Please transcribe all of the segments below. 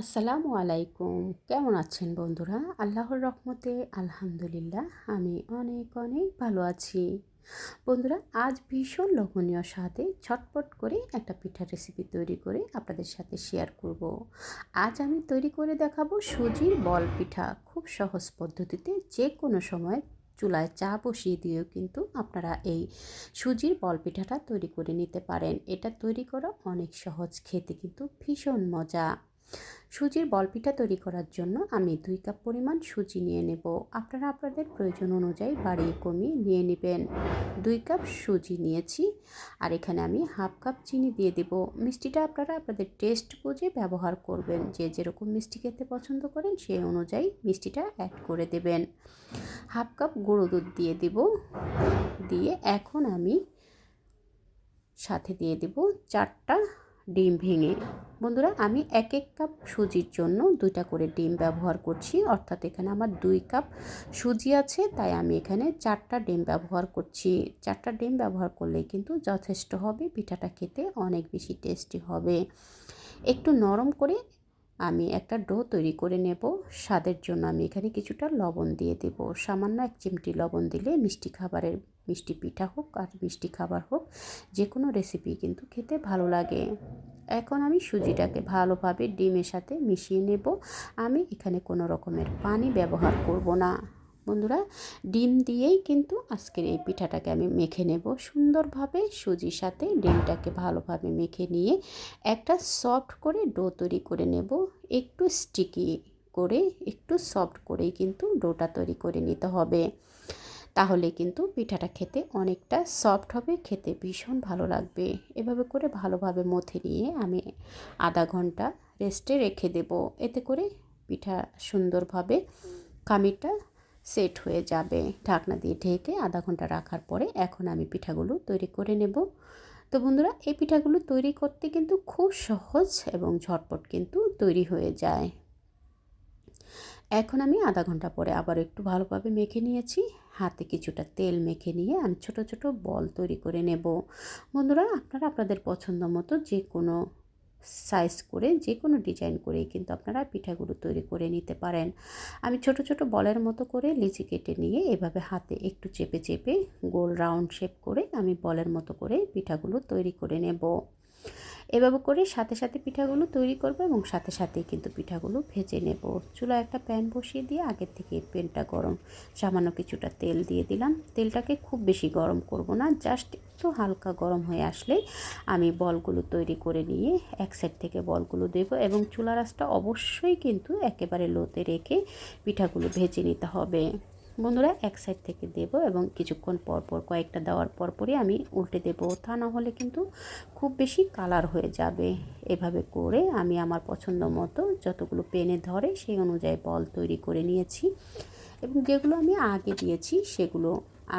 আসসালামু আলাইকুম। কেমন আছেন বন্ধুরা? আল্লাহর রহমতে আলহামদুলিল্লাহ, আমি অনেক অনেক ভালো আছি। বন্ধুরা, আজ ভীষণ লোভনীয় স্বাদে ছটপট করে একটা পিঠার রেসিপি তৈরি করে আপনাদের সাথে শেয়ার করব। আজ আমি তৈরি করে দেখাবো সুজির বল পিঠা। খুব সহজ পদ্ধতিতে যে কোনো সময় চুলায় চা বসিয়ে দিয়েও কিন্তু আপনারা এই সুজির বল পিঠাটা তৈরি করে নিতে পারেন। এটা তৈরি করা অনেক সহজ, খেতে কিন্তু ভীষণ মজা। সুজির বলপিঠা তৈরি করার জন্য আমি দুই কাপ পরিমাণ সুজি নিয়ে নেব। আপনারা আপনাদের প্রয়োজন অনুযায়ী বাড়িয়ে কমিয়ে নিয়ে নেবেন। দুই কাপ সুজি নিয়েছি আর এখানে আমি হাফ কাপ চিনি দিয়ে দেব। মিষ্টিটা আপনারা আপনাদের টেস্ট বুঝে ব্যবহার করবেন। যে যেরকম মিষ্টি খেতে পছন্দ করেন সেই অনুযায়ী মিষ্টিটা অ্যাড করে দেবেন। হাফ কাপ গুঁড়ো দুধ দিয়ে দেব। দিয়ে এখন আমি সাথে দিয়ে দেব চারটা ডিম ভেঙে। বন্ধুরা, আমি এক এক কাপ সুজির জন্য দুইটা করে ডিম ব্যবহার করছি। অর্থাৎ এখানে আমার দুই কাপ সুজি আছে, তাই আমি এখানে চারটা ডিম ব্যবহার করছি। চারটা ডিম ব্যবহার করলে কিন্তু যথেষ্ট হবে, পিঠাটা খেতে অনেক বেশি টেস্টি হবে। একটু নরম করে আমি একটা ডো তৈরি করে নেব। স্বাদের জন্য আমি এখানে কিছুটা লবণ দিয়ে দেব। সামান্য এক চিমটি লবণ দিলে মিষ্টি খাবারের, মিষ্টি পিঠা হোক আর মিষ্টি খাবার হোক যে কোনো রেসিপি কিন্তু খেতে ভালো লাগে। এখন আমি সুজিটাকে ভালোভাবে ডিমের সাথে মিশিয়ে নেব। আমি এখানে কোনো রকমের পানি ব্যবহার করব না। বন্ধুরা, ডিম দিয়েই কিন্তু আজকের এই পিঠাটাকে আমি মেখে নেব। সুন্দরভাবে সুজির সাথে ডিমটাকে ভালোভাবে মেখে নিয়ে একটা সফট করে ডো তৈরি করে নেব। একটু স্টিকি করে, একটু সফট করেই কিন্তু ডোটা তৈরি করে নিতে হবে। তাহলে কিন্তু পিঠাটা খেতে অনেকটা সফট হবে, খেতে ভীষণ ভালো লাগবে। এভাবে করে ভালোভাবে মথে নিয়ে আমি আধা ঘণ্টা রেস্টে রেখে দেব। এতে করে পিঠা সুন্দরভাবে খামিরটা সেট হয়ে যাবে। ঢাকনা দিয়ে ঢেকে আধা ঘণ্টা রাখার পরে এখন আমি পিঠাগুলো তৈরি করে নেব। তো বন্ধুরা, এই পিঠাগুলো তৈরি করতে কিন্তু খুব সহজ এবং ঝটপট কিন্তু তৈরি হয়ে যায়। এখন আমি আধা ঘণ্টা পরে আবার একটু ভালোভাবে মেখে নিয়েছি। হাতে কিছুটা তেল মেখে নিয়ে আমি ছোট ছোট বল তৈরি করে নেব। বন্ধুরা, আপনারা আপনাদের পছন্দ মতো যে কোনো সাইজ করে যে কোনো ডিজাইন করেই কিন্তু আপনারা পিঠাগুলো তৈরি করে নিতে পারেন। আমি ছোট ছোট বলের মতো করে লিচি কেটে নিয়ে এভাবে হাতে একটু চেপে চেপে গোল রাউন্ড শেপ করে আমি বলের মতো করে পিঠাগুলো তৈরি করে নেব। এভাবে করে সাথে সাথে পিঠাগুলো তৈরি করব এবং সাথে সাথেই কিন্তু পিঠাগুলো ভেজে নেব। চুলা একটা প্যান বসিয়ে দিয়ে আগের থেকে প্যানটা গরম, সামান্য কিছুটা তেল দিয়ে দিলাম। তেলটাকে খুব বেশি গরম করব না, জাস্ট একটু হালকা গরম হয়ে আসলেই আমি বলগুলো তৈরি করে নিয়ে এক সাইড থেকে বলগুলো দেব এবং চুলা রাসটা অবশ্যই কিন্তু একেবারে লোতে রেখে পিঠাগুলো ভেজে নিতে হবে। বন্ধুরা, এক সাইড থেকে দেব এবং কিছুক্ষণ পর পর কয়েকটা দেওয়ার পর পরই আমি উল্টে দেব। তা না হলে কিন্তু খুব বেশি কালার হয়ে যাবে। এভাবে করে আমি আমার পছন্দ মতো যতগুলো পেনে ধরে সেই অনুযায়ী বল তৈরি করে নিয়েছি এবং যেগুলো আমি আগে দিয়েছি সেগুলো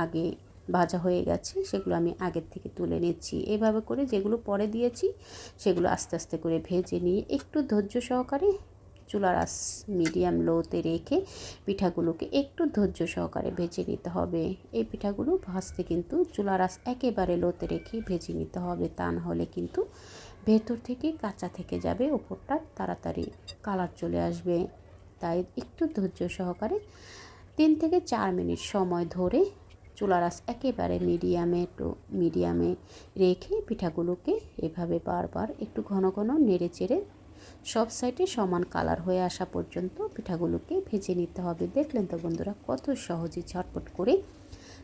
আগে ভাজা হয়ে গেছে, সেগুলো আমি আগের থেকে তুলে নিচ্ছি। এভাবে করে যেগুলো পরে দিয়েছি সেগুলো আস্তে আস্তে করে ভেজে নিয়ে একটু ধৈর্য সহকারে চুলার আস মিডিয়াম লোতে রেখে পিঠাগুলোকে একটু ধৈর্য সহকারে ভেজে নিতে হবে। এই পিঠাগুলো ভাজতে কিন্তু চুলার আস একেবারে লোতে রেখে ভেজে নিতে হবে। তা না হলে কিন্তু ভেতর থেকে কাঁচা থেকে যাবে ওপরটা, তাড়াতাড়ি কালার চলে আসবে। তাই একটু ধৈর্য সহকারে তিন থেকে চার মিনিট সময় ধরে চুলার আস একেবারে মিডিয়ামে একটু মিডিয়ামে রেখে পিঠাগুলোকে এভাবে বারবার একটু ঘন ঘন নেড়ে চেড়ে সব সাইডে সমান কালার হয়ে আসা পর্যন্ত পিঠাগুলোকে ভেজে নিতে হবে। দেখলেন তো বন্ধুরা, কত সহজে ঝটপট করে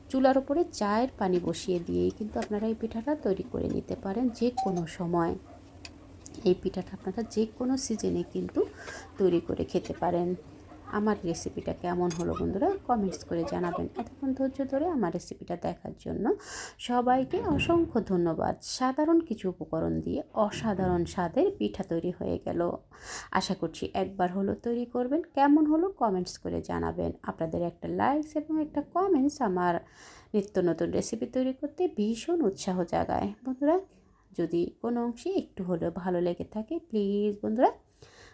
চুলার উপরে চায়ের পানি বসিয়ে দিয়েই কিন্তু আপনারা এই পিঠাটা তৈরি করে নিতে পারেন যে কোনো সময়। এই পিঠাটা আপনারা যে কোনো সিজনে কিন্তু তৈরি করে খেতে পারেন। আমার রেসিপিটা কেমন হলো বন্ধুরা কমেন্টস করে জানাবেন। এতক্ষণ ধৈর্য ধরে আমার রেসিপিটা দেখার জন্য সবাইকে অসংখ্য ধন্যবাদ। সাধারণ কিছু উপকরণ দিয়ে অসাধারণ স্বাদের পিঠা তৈরি হয়ে গেল। আশা করছি একবার হলো তৈরি করবেন। কেমন হলো কমেন্টস করে জানাবেন। আপনাদের একটা লাইকস এবং একটা কমেন্টস আমার নিত্য নতুন রেসিপি তৈরি করতে ভীষণ উৎসাহ জাগায়। বন্ধুরা, যদি কোনো অংশে একটু হলেও ভালো লেগে থাকে প্লিজ বন্ধুরা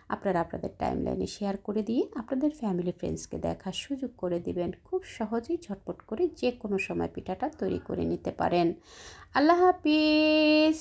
আপনারা আপনাদের টাইম লাইনে শেয়ার করে দিয়ে আপনাদের ফ্যামিলি ফ্রেন্ডসকে দেখার সুযোগ করে দিবেন। খুব সহজেই ঝটপট করে যে কোনো সময় পিঠাটা তৈরি করে নিতে পারেন। আল্লাহ হাফিজ!